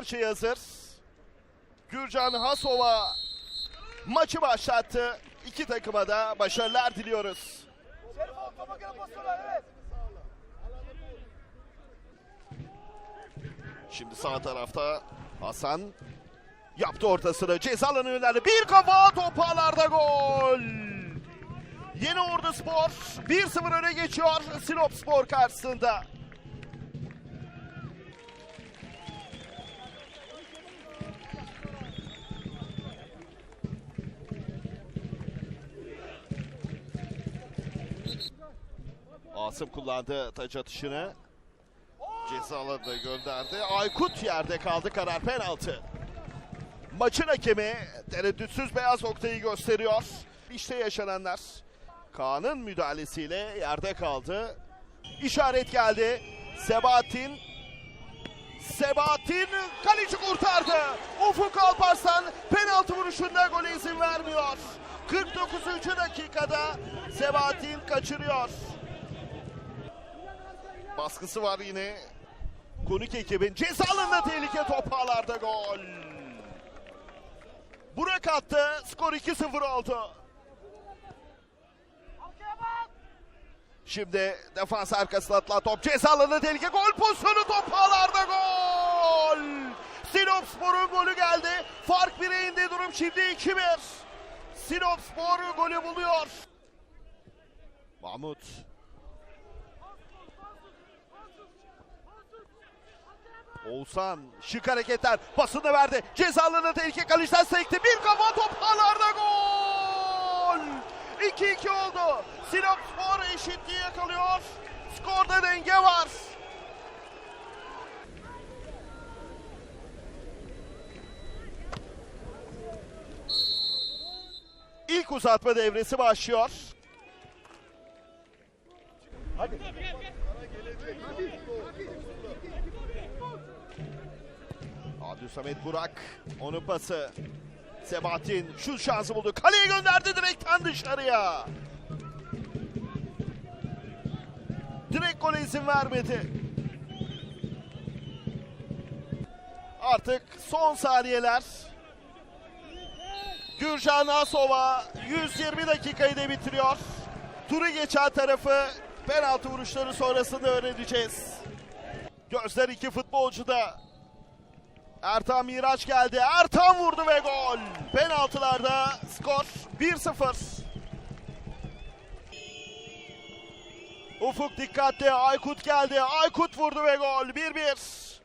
Her şey hazır. Gürcan Hasova maçı başlattı. İki takıma da başarılar diliyoruz. Şimdi sağ tarafta Hasan yaptı ortasını. Ceza alanı. Bir kafa toparlarda gol. Yeni Ordu Spor 1-0 öne geçiyor Sinop Spor karşısında. Asım kullandı taç atışını. Ceza gönderdi. Aykut yerde kaldı. Karar penaltı. Maçın hakemi tereddütsüz beyaz noktayı gösteriyor. İşte yaşananlar. Kaan'ın müdahalesiyle yerde kaldı. İşaret geldi. Sebahattin Sebahattin kaleci kurtardı. Ufuk Alparslan penaltı vuruşunda gole izin vermiyor. 49. dakikada Sebahattin kaçırıyor. Baskısı var yine. Konuk ekibin ceza tehlike top ağlarda gol. Burak attı. Skor 2-0 oldu. Şimdi defans arkasına atılan top ceza tehlike gol pozisyonu top ağlarda gol. Sinop Spor'un golü geldi. Fark 1'e indi durum şimdi 2-1. Sinop Spor golü buluyor. Mahmut Oğuzhan şık hareketler pasını verdi. Cezalarına tehlike Kaliş'ten sekti. Bir kafa top ağlarda gol. 2-2 oldu. Sinop Spor eşitliği yakalıyor. Skorda denge var. İlk uzatma devresi başlıyor. Abdülsamet Burak. Onun pası. Sebahattin şut şansı buldu. Kaleye gönderdi direkten dışarıya. Direkt gole izin vermedi. Artık son saniyeler. Gürcan Asova 120 dakikayı da bitiriyor. Turu geçen tarafı penaltı vuruşları sonrasında öğreneceğiz. Gözler iki futbolcuda. Ertan Miraç geldi. Ertan vurdu ve gol. Penaltılarda skor 1-0. Ufuk dikkatli. Aykut geldi. Aykut vurdu ve gol. 1-1.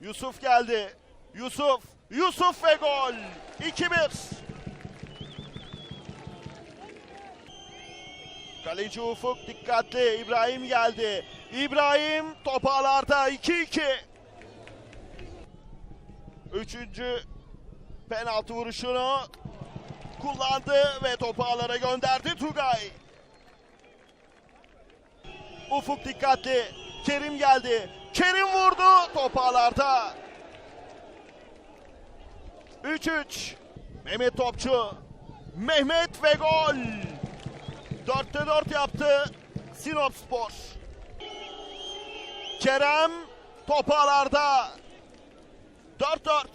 Yusuf geldi. Yusuf. Yusuf ve gol. 2-1. Kaleci Ufuk dikkatli. İbrahim geldi. İbrahim topağlarda 2-2. Üçüncü penaltı vuruşunu kullandı ve topu ağlara gönderdi Tugay. Ufuk dikkatli. Kerim geldi. Kerim vurdu topu ağlarda. 3-3. Mehmet Topçu. Mehmet ve gol. 4'te 4 yaptı Sinop Spor. Kerem topalarda 4-4.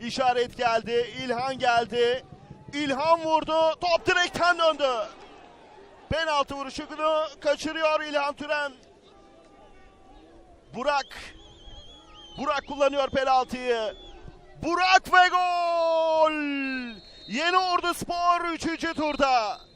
İşaret geldi. İlhan geldi. İlhan vurdu. Top direkten döndü. Penaltı vuruşunu kaçırıyor İlhan Türen. Burak. Burak kullanıyor penaltıyı. Burak ve gol. Yeni Ordu Spor 3. turda.